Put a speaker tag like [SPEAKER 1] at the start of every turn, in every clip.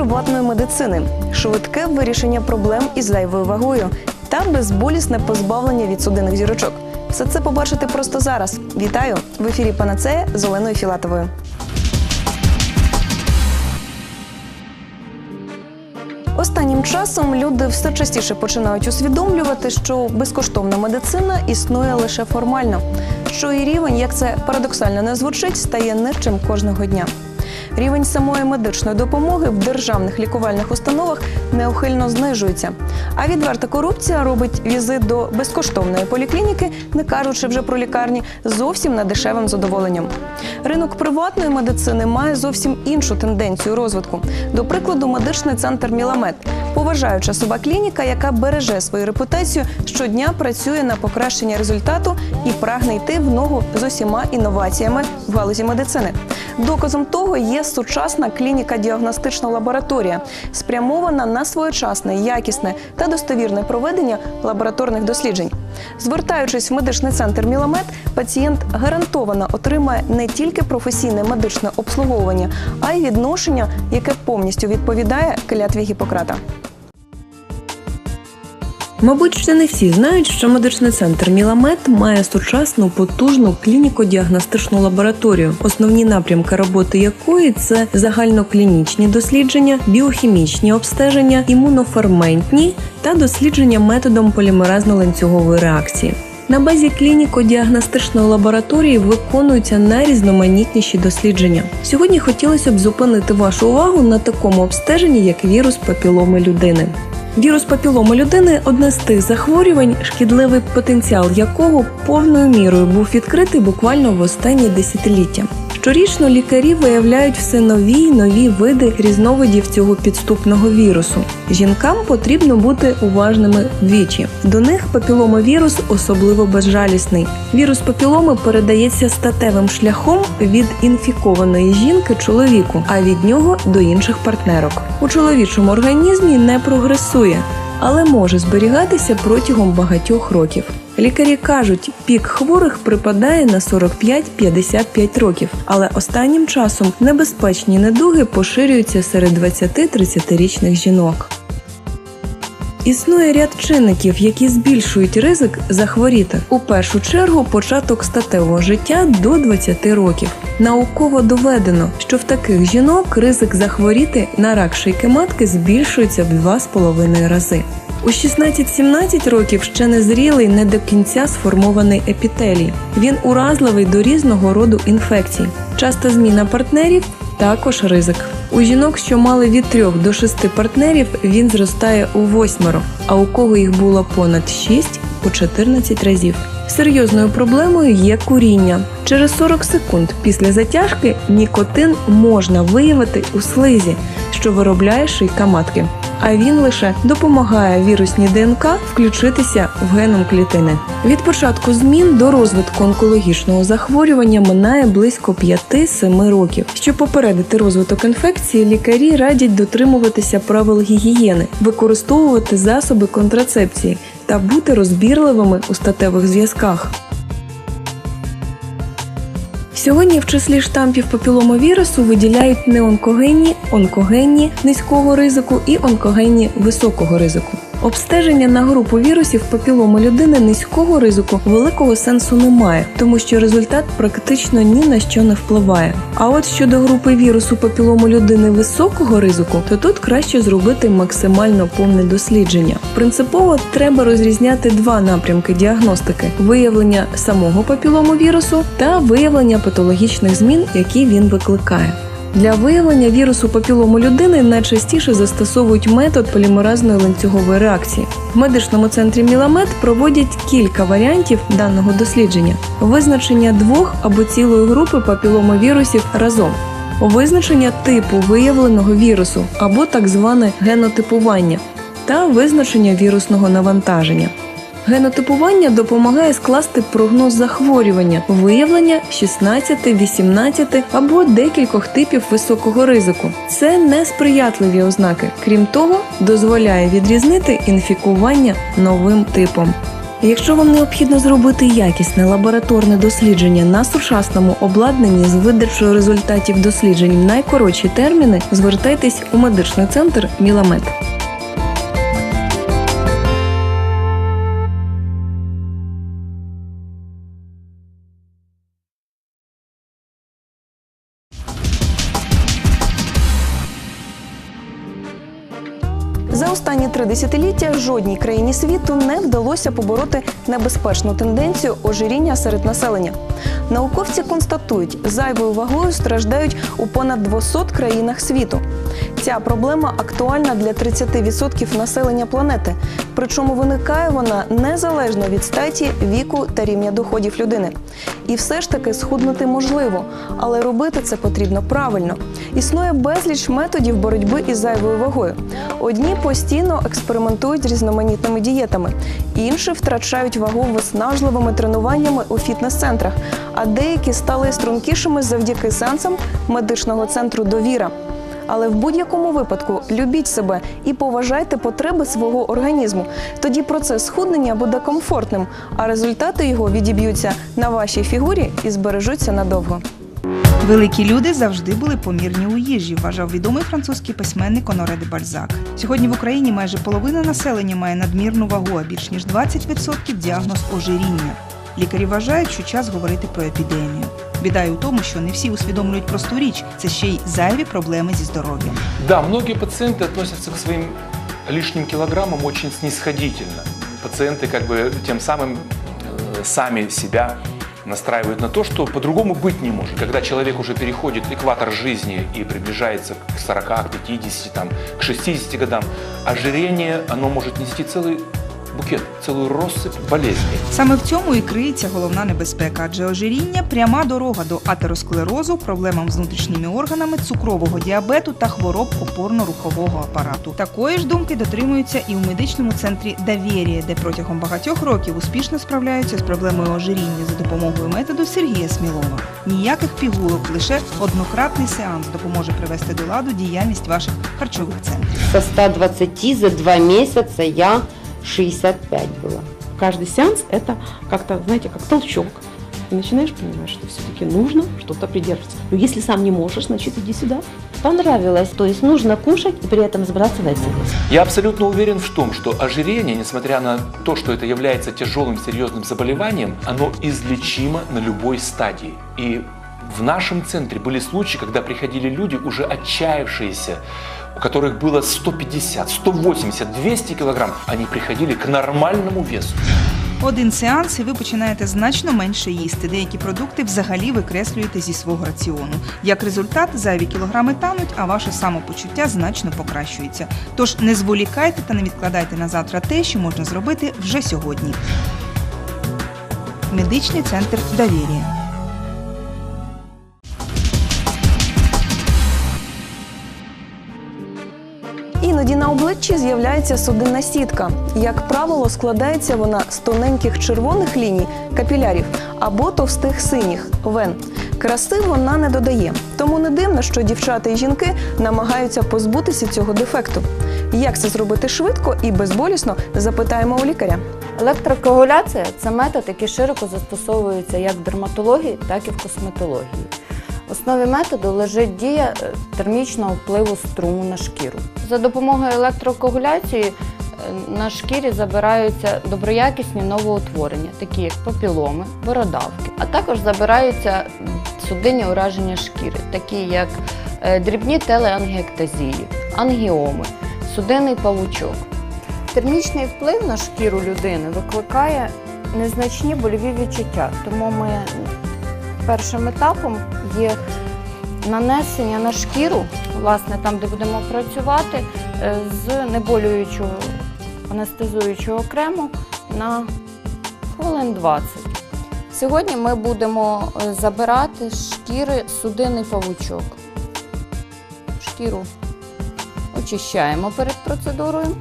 [SPEAKER 1] Приватної медицини, швидке вирішення проблем із зайвою вагою та безболісне позбавлення від судинних зірочок. Все це побачите просто зараз. Вітаю в ефірі Панацея з Оленою Філатовою. Останнім часом люди все частіше починають усвідомлювати, що безкоштовна медицина існує лише формально, що і рівень, як це парадоксально не звучить, стає нижчим кожного дня. Рівень самої медичної допомоги в державних лікувальних установах неухильно знижується. А відверта корупція робить візит до безкоштовної поліклініки, не кажучи вже про лікарні, зовсім недешевим задоволенням. Ринок приватної медицини має зовсім іншу тенденцію розвитку. До прикладу, медичний центр Міламед, поважаюча суба клініка, яка береже свою репутацію, щодня працює на покращення результату і прагне йти в ногу з усіма інноваціями в галузі медицини. Доказом того є сучасна клініка-діагностична лабораторія, спрямована на своєчасне, якісне та достовірне проведення лабораторних досліджень. Звертаючись в медичний центр Міламед, пацієнт гарантовано отримає не тільки професійне медичне обслуговування, а й відношення, яке повністю відповідає клятві Гіппократа. Мабуть, ще не всі знають, що медичний центр Міламед має сучасну потужну клініко-діагностичну лабораторію, основні напрямки роботи якої це загальноклінічні дослідження, біохімічні обстеження, імуноферментні та дослідження методом полімеразно-ланцюгової реакції. На базі клініко-діагностичної лабораторії виконуються найрізноманітніші дослідження. Сьогодні хотілося б зупинити вашу увагу на такому обстеженні, як вірус папіломи людини. Вірус папіломи людини одне з тих захворювань, шкідливий потенціал якого повною мірою був відкритий буквально в останні десятиліття. Щорічно лікарі виявляють все нові й нові види різновидів цього підступного вірусу. Жінкам потрібно бути уважними двічі. До них папіломовірус особливо безжалісний. Вірус папіломи передається статевим шляхом від інфікованої жінки чоловіку, а від нього до інших партнерок. У чоловічому організмі не прогресує, але може зберігатися протягом багатьох років. Лікарі кажуть, пік хворих припадає на 45-55 років, але останнім часом небезпечні недуги поширюються серед 20-30-річних жінок. Існує ряд чинників, які збільшують ризик захворіти. У першу чергу початок статевого життя до 20 років. Науково доведено, що в таких жінок ризик захворіти на рак шийки матки збільшується в 2,5 рази. У 16-17 років ще не зрілий, не до кінця сформований епітелій. Він уразливий до різного роду інфекцій. Часта зміна партнерів також ризик. У жінок, що мали від 3 до 6 партнерів, він зростає у восьмеро, а у кого їх було понад 6 – у 14 разів. Серйозною проблемою є куріння. Через 40 секунд після затяжки нікотин можна виявити у слизі, що виробляє шийка матки. А він лише допомагає вірусній ДНК включитися в геном клітини. Від початку змін до розвитку онкологічного захворювання минає близько 5-7 років. Щоб попередити розвиток інфекції, лікарі радять дотримуватися правил гігієни, використовувати засоби контрацепції та бути розбірливими у статевих зв'язках. Сьогодні в числі штампів папіломовірусу виділяють неонкогенні, онкогенні низького ризику і онкогенні високого ризику. Обстеження на групу вірусів папіломи людини низького ризику великого сенсу немає, тому що результат практично ні на що не впливає. А от щодо групи вірусу папілому людини високого ризику, то тут краще зробити максимально повне дослідження. Принципово треба розрізняти два напрямки діагностики: виявлення самого папілому вірусу та виявлення патологічних змін, які він викликає. Для виявлення вірусу папілому людини найчастіше застосовують метод полімеразної ланцюгової реакції. В медичному центрі Міламед проводять кілька варіантів даного дослідження: визначення двох або цілої групи папіломовірусів разом, визначення типу виявленого вірусу або так зване генотипування та визначення вірусного навантаження. Генотипування допомагає скласти прогноз захворювання, виявлення 16, 18 або декількох типів високого ризику. Це несприятливі ознаки. Крім того, дозволяє відрізнити інфікування новим типом. Якщо вам необхідно зробити якісне лабораторне дослідження на сучасному обладнанні з видачою результатів досліджень в найкоротші терміни, звертайтесь у медичний центр Міламед. За останні три десятиліття жодній країні світу не вдалося побороти небезпечну тенденцію ожиріння серед населення. Науковці констатують, зайвою вагою страждають у понад 200 країнах світу. Ця проблема актуальна для 30% населення планети. Причому виникає вона незалежно від статі, віку та рівня доходів людини. І все ж таки схуднути можливо, але робити це потрібно правильно. Існує безліч методів боротьби із зайвою вагою. Одні постійно експериментують різноманітними дієтами, інші втрачають вагу виснажливими тренуваннями у фітнес-центрах, а деякі стали стрункішими завдяки сеансам медичного центру Довіра. Але в будь-якому випадку любіть себе і поважайте потреби свого організму. Тоді процес схуднення буде комфортним, а результати його відіб'ються на вашій фігурі і збережуться надовго.
[SPEAKER 2] Великі люди завжди були помірні у їжі, вважав відомий французький письменник Оноре де Бальзак. Сьогодні в Україні майже половина населення має надмірну вагу, а більш ніж 20% діагноз ожиріння. Лікарі вважають, що час говорити про епідемію. Біда й у тому, що не всі усвідомлюють просту річ це ще й зайві проблеми зі здоров'ям.
[SPEAKER 3] Да, многие пациенты относятся к своим лишним килограммам очень снисходительно. Пациенты как бы тем самым э, сами себя настраивают на то, что по-другому быть не может. Когда человек уже переходит экватор жизни и приближается к 40, к 50, там, к 60 годам, ожирение, оно может нести целый букет, целую россыпь болезней.
[SPEAKER 2] Саме в цьому і криється головна небезпека, адже ожиріння пряма дорога до атеросклерозу, проблемам з внутрішніми органами, цукрового діабету та хвороб опорно-рухового апарату. Такої ж думки дотримуються і у медичному центрі Давєрія, де протягом багатьох років успішно справляються з проблемою ожиріння за допомогою методу Сергія Смілова. Ніяких пігулок, лише однократний сеанс допоможе привести до ладу діяльність ваших харчових центрів.
[SPEAKER 4] Со 120 за два месяца я 65 была.
[SPEAKER 5] каждый сеанс это как-то, знаете, как толчок. Ты начинаешь понимать, что все-таки нужно что-то придерживаться. Но если сам не можешь, значит иди сюда.
[SPEAKER 4] Понравилось. То есть нужно кушать и при этом сбрасывать вес.
[SPEAKER 3] Я абсолютно уверен в том, что ожирение, несмотря на то, что это является тяжелым серьезным заболеванием, оно излечимо на любой стадии. И в нашем центре были случаи, когда приходили люди, уже отчаявшиеся, у которых было 150, 180, 200 килограмм, они приходили к нормальному весу.
[SPEAKER 2] Один сеанс, і ви починаєте значно менше їсти. Деякі продукти взагалі викреслюєте зі свого раціону. Як результат, зайві кілограми тануть, а ваше самопочуття значно покращується. Тож не зволікайте та не відкладайте на завтра те, що можна зробити вже сьогодні. Медичний центр довір'я.
[SPEAKER 1] Обличчі з'являється судинна сітка. Як правило, складається вона з тоненьких червоних ліній капілярів або товстих синіх вен. Краси вона не додає, тому не дивно, що дівчата і жінки намагаються позбутися цього дефекту. Як це зробити швидко і безболісно, запитаємо у лікаря.
[SPEAKER 6] Електрокоагуляція – це метод, який широко застосовується як в дерматології, так і в косметології. Основі методу лежить дія е, термічного впливу струму на шкіру. За допомогою електрокоагуляції е, на шкірі забираються доброякісні новоутворення, такі як папіломи, бородавки, а також забираються судинні ураження шкіри, такі як е, дрібні телеангіектазії, ангіоми, судинний павучок. Термічний вплив на шкіру людини викликає незначні больові відчуття, тому ми першим етапом є нанесення на шкіру, власне, там, де будемо працювати, е, з неболюючого анестезуючого крему на хвилин 20. Сьогодні ми будемо е, забирати з шкіри судинний павучок. Шкіру очищаємо перед процедурою.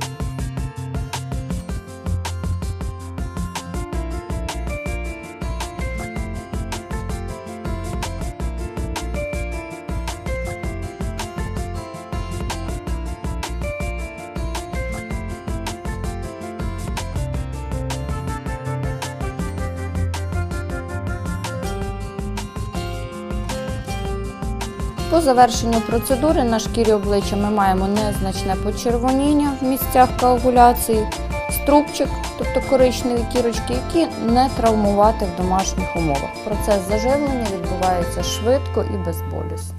[SPEAKER 6] По завершенню процедури на шкірі обличчя ми маємо незначне почервоніння в місцях коагуляції, струбчик, тобто коричневі кірочки, які не травмувати в домашніх умовах. Процес заживлення відбувається швидко і безболісно.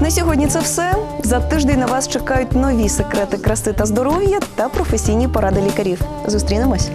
[SPEAKER 1] На сьогодні це все. За тиждень на вас чекають нові секрети краси та здоров'я та професійні поради лікарів. Зустрінемось.